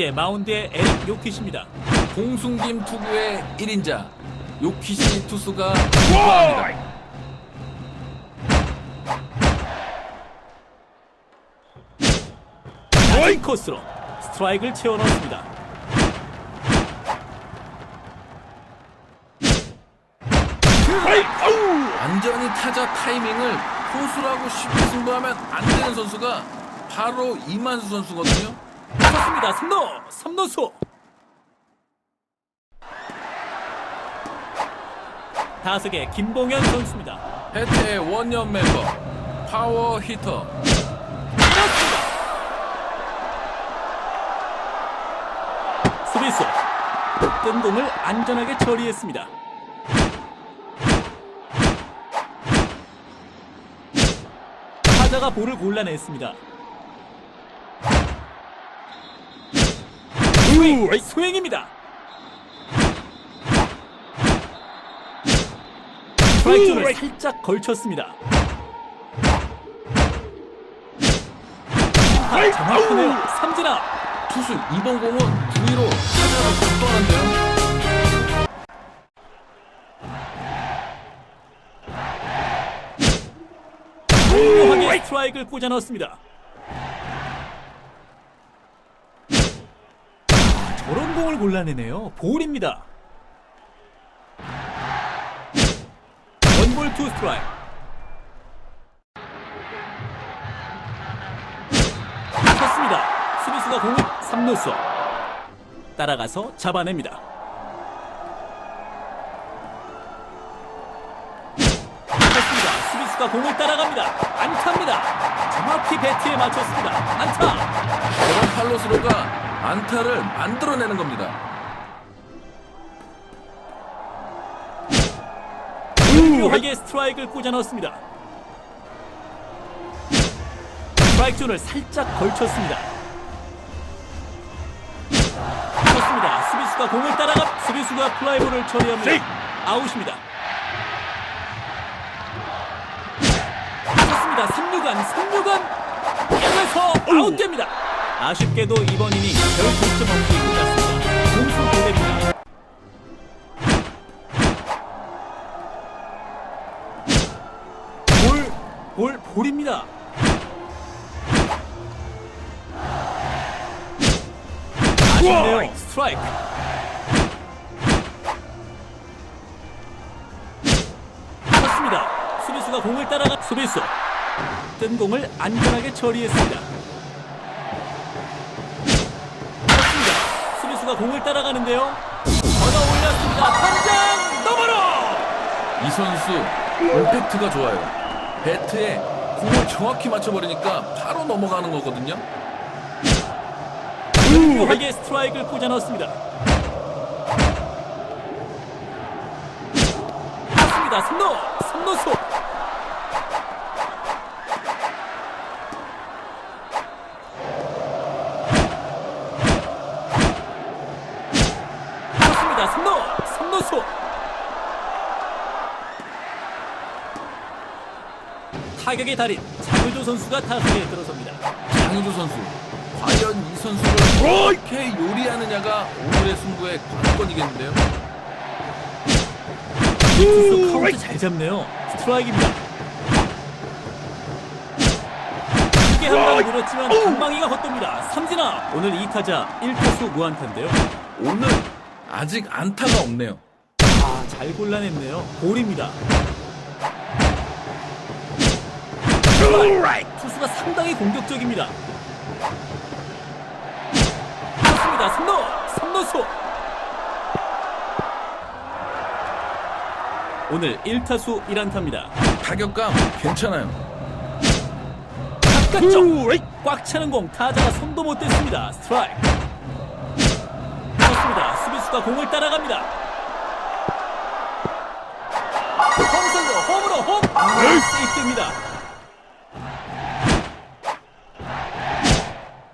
이제 마운드에 에릭 요키시입니다. 공승김 투구의 1인자 요키시 투수가 투구합니다. 낮은 코스로 스트라이크를 채워 넣습니다. 완전히 타자 타이밍을 포수라고 쉽게 승부하면 안 되는 선수가 바로 이만수 선수거든요. 좋습니다. 3루, 3루수. 다석의 김봉현 선수입니다. 해태의 원년 멤버 파워 히터. 수비수 뜬 공을 안전하게 처리했습니다. 타자가 볼을 골라냈습니다. 스윙, 스윙입니다. 스트라이크 존을 살짝 걸쳤습니다. 아, 정확하네요. 삼진아. 투수 이번 공은 두위로 타자를 불떠는데요. 훌륭하게 스트라이크를 꽂아 넣었습니다. 공을 골라내네요. 볼입니다. 원볼 투 스트라이크. 공을 3루수 따라가서 잡아냅니다. 쳤습니다. 수비수가 공을 따라갑니다. 안타입니다. 정확히 배트에 맞췄습니다. 안타. 저런 팔로스로가 안타를 만들어내는 겁니다. 훌륭하게 스트라이크를 꽂아 넣었습니다. 스트라이크 존을 살짝 걸쳤습니다. 쳤습니다. 수비수가 공을 따라가 수비수가 플라이볼을 처리합니다. 아웃입니다. 쳤습니다. 3루간 3루간 에서 아웃됩니다. 아쉽게도 이번 이닝 별 득점 없이 끝났습니다. 공수. 볼, 볼, 볼입니다. 아쉽네요. 스트라이크. 수비수가 공을 따라가 수비수 뜬 공을 안전하게 처리했습니다. 수비수가 공을 따라가는데요. 걷어 올렸습니다. 탐장 너머로. 이 선수 임팩트가 좋아요. 배트에 공을 정확히 맞춰버리니까 바로 넘어가는 거거든요. 훌륭하게 스트라이크를 꽂아 넣었습니다. 맞습니다. 3루, 3루수. 맞습니다. 3루, 3루수. 타격의 달인 장효조 선수가 타석에 들어섭니다. 장효조 선수. 과연 이 선수를 어떻게 요리하느냐가 오늘의 승부의 관건이겠는데요. 투수 카운트 잘 잡네요. 스트라이크입니다. 크게 한 방을 노렸지만 방망이가 헛돕니다. 삼진아 오늘 2타자 1타수 무안타인데요. 오늘 아직 안타가 없네요. 아, 잘 골라냈네요. 볼입니다. 투수가 상당히 공격적입니다. 맞습니다. 3루, 3루수. 오늘 1타수 1안타입니다. 타격감 괜찮아요. 바깥쪽 꽉 차는 공 타자가 손도 못 댔습니다. 스트라이크. 수비수가 공을 따라갑니다. 홈승도 홈으로 홈. 아, 세이프입니다.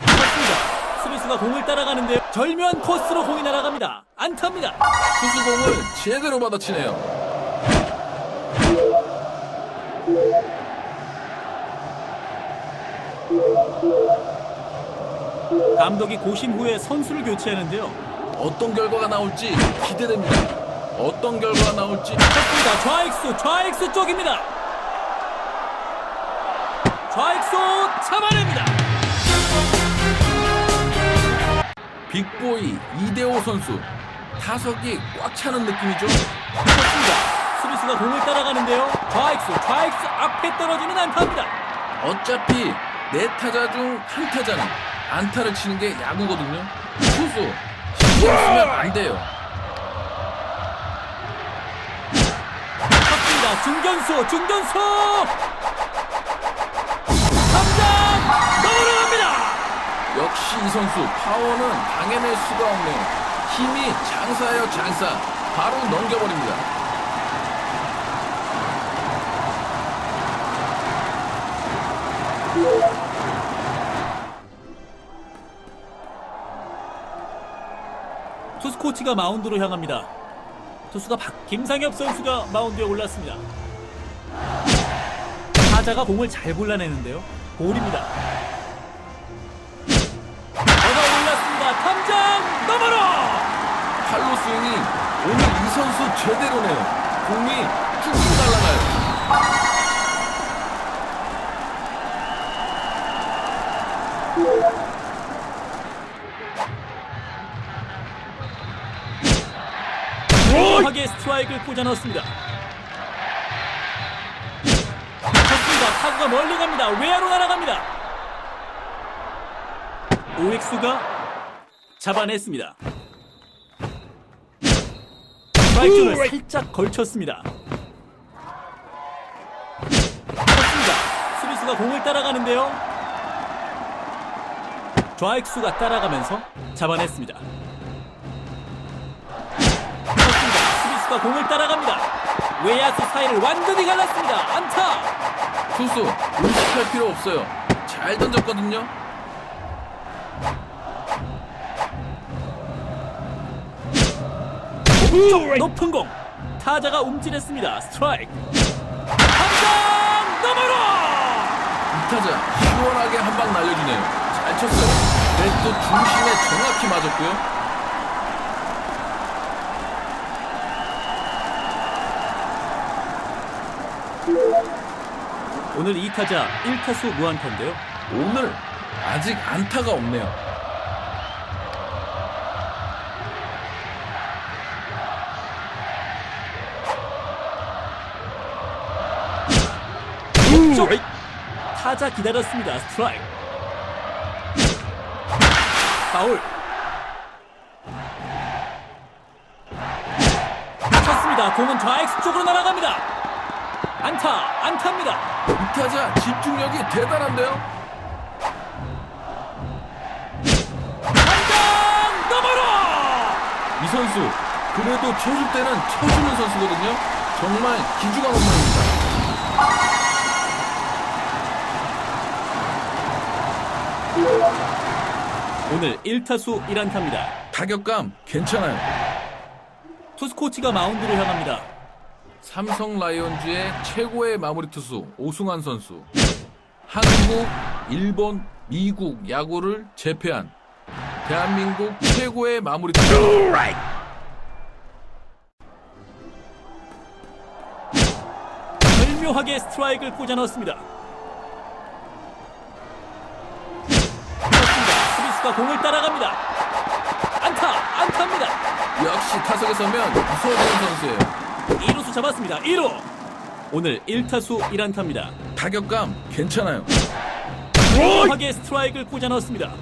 그렇습니다. 수비수가 공을 따라가는데 절묘한 코스로 공이 날아갑니다. 안타입니다. 투수 공을 제대로 받아치네요. 감독이 고심 후에 선수를 교체하는데요. 어떤 결과가 나올지 기대됩니다. 어떤 결과가 나올지 쳤습니다. 좌익수, 좌익수 쪽입니다. 좌익수 잡아냅니다. 빅보이 이대호 선수 타석이 꽉 차는 느낌이죠. 쳤습니다. 수비수가 공을 따라가는데요. 좌익수, 좌익수 앞에 떨어지는 안타입니다. 어차피 네 타자 중 한 타자는 안타를 치는 게 야구거든요. 투수 쓰면 안 돼요. 쳤습니다. 중견수, 중견수! 담장 넘어갑니다. 역시 이 선수 파워는 당해낼 수가 없네요. 힘이 장사예요 장사. 바로 넘겨버립니다. 코치가 마운드로 향합니다. 투수가 박 김상엽 선수가 마운드에 올랐습니다. 타자가 공을 잘 골라내는데요. 볼입니다. 전화 올랐습니다. 탐장 넘어로! 팔로 스윙이 오늘 이 선수 제대로네요. 공이 쭉쭉 날아가요. 스트라이크를 꽂아 넣었습니다. 쳤습니다. 타구가 멀리 갑니다. 외야로 날아갑니다. 오익수가 잡아냈습니다. 스트라이크를 살짝 걸쳤습니다. 쳤습니다. 수비수가 공을 따라가는데요. 좌익수가 따라가면서 잡아냈습니다. 수비수가 공을 따라갑니다. 외야수 사이를 완전히 갈랐습니다. 안타. 투수 의식할 필요 없어요. 잘 던졌거든요. 쪽 높은 공. 타자가 움찔했습니다. 스트라이크. 한장 넘어로. 이타자 시원하게 한 방 날려주네요. 잘 쳤어요. 배트 중심에 정확히 맞았고요. 오늘 2타자 1타수 무안타인데요. 오늘 아직 안타가 없네요. 쪽 타자 기다렸습니다. 스트라이크. 파울. 쳤습니다. 공은 좌익수 쪽으로 날아갑니다. 안타, 안타입니다. 이타자 집중력이 대단한데요. 한장 넘어로. 이 선수 그래도 쳐줄 때는 쳐주는 선수거든요. 정말 기주가 홈런입니다. 오늘 1타수 1안타입니다. 타격감 괜찮아요. 투수 코치가 마운드로 향합니다. 삼성 라이온즈의 최고의 마무리 투수 오승환 선수. 한국, 일본, 미국 야구를 제패한 대한민국 최고의 마무리 투수. 절묘하게 스트라이크를 꽂아 넣었습니다. 그렇습니다. 수비수가 공을 따라갑니다. 안타, 안타입니다. 역시 타석에 서면 무서워지는 선수예요. 2루수 잡았습니다. 1루. 오늘 1타수 1안타입니다. 타격감 괜찮아요. 절묘하게 스트라이크를 꽂아 넣었습니다.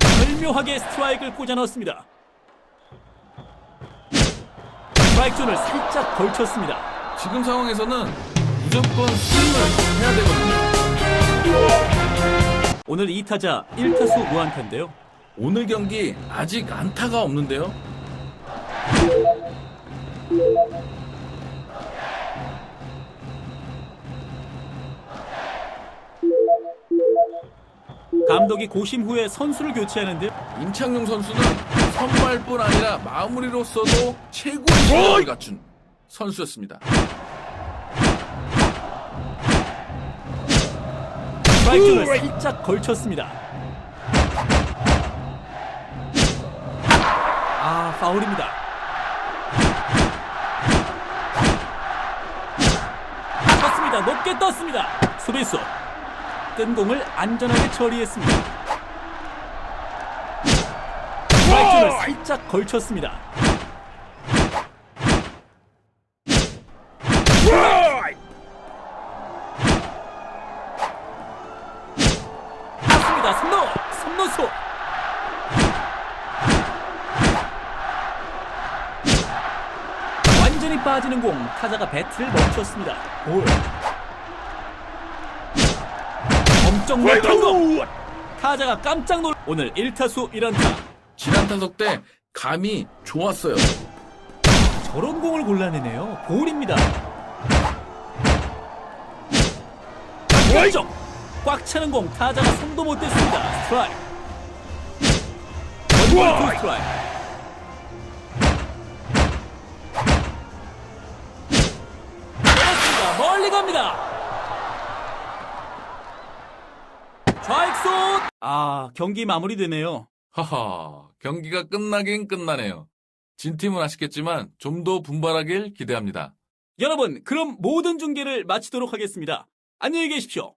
절묘하게 스트라이크를 꽂아 넣었습니다. 스트라이크 존을 살짝 걸쳤습니다. 지금 상황에서는 무조건 스윙을 해야 되거든요. 오늘 2타자 1타수 무안타인데요. 오늘 경기 아직 안타가 없는데요. 감독이 고심 후에 선수를 교체하는데요. 임창용 선수는 선발뿐 아니라 마무리로서도 최고의 실력을 갖춘 선수였습니다. 스트라이크를 살짝 걸쳤습니다. 아, 파울입니다. 쳤습니다. 높게 떴습니다. 수비수 뜬 공을 안전하게 처리했습니다. 스트라이크를 살짝 걸쳤습니다. 맞습니다. 삼루, 삼루수. 완전히 빠지는 공 타자가 배트를 멈췄습니다. 볼. 높은 공. 타자가 깜짝 놀. 오늘 1타수 1안타. 지난 타석 때 감이 좋았어요. 저런 공을 골라내네요. 볼입니다. 왼쪽 꽉 차는 공 타자가 손도 못 댔습니다. 스트라이크. 원볼 투 스트라이크. 멀리 갑니다. 좌익수. 아 경기 마무리되네요. 하하, 경기가 끝나긴 끝나네요. 진 팀은 아쉽겠지만 좀 더 분발하길 기대합니다. 여러분, 그럼 모든 중계를 마치도록 하겠습니다. 안녕히 계십시오.